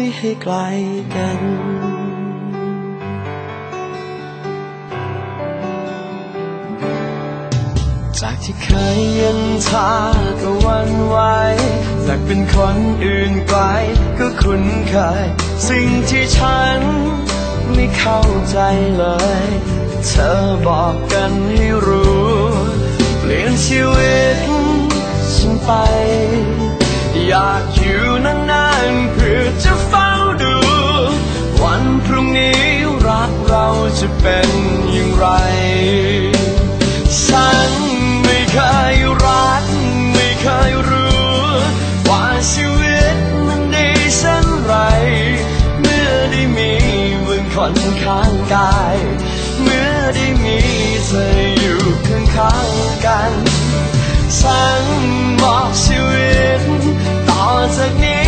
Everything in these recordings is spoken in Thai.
ไม่ให้ไกลกัน จากที่เคยย็นชาก็วันไหวจากเป็นคนอื่นไกลก็คุ้นเคย สิ่งที่ฉันไม่เข้าใจเลย เธอบอกกันให้รู้ เปลี่ยนชีวิตฉันไป อยากอยู่ จะเฝ้าดู วันพรุ่งนี้รักเราจะเป็นอย่างไร ฉันไม่เคยรัก ไม่เคยรู้ ว่าชีวิตมันดีเช่นไร เมื่อได้มีมือคนข้างกาย เมื่อได้มีเธออยู่ข้างข้างๆกัน ฉันมอบชีวิต ต่อจากนี้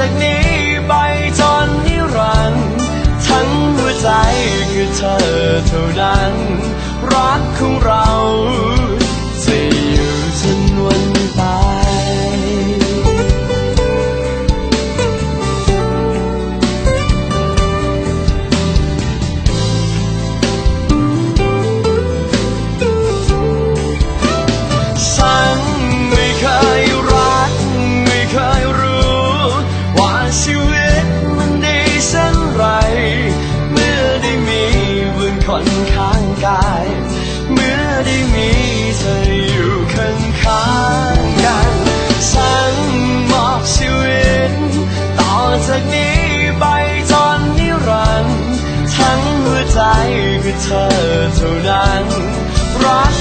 ต่อ คือเธอเท่านั้นรัก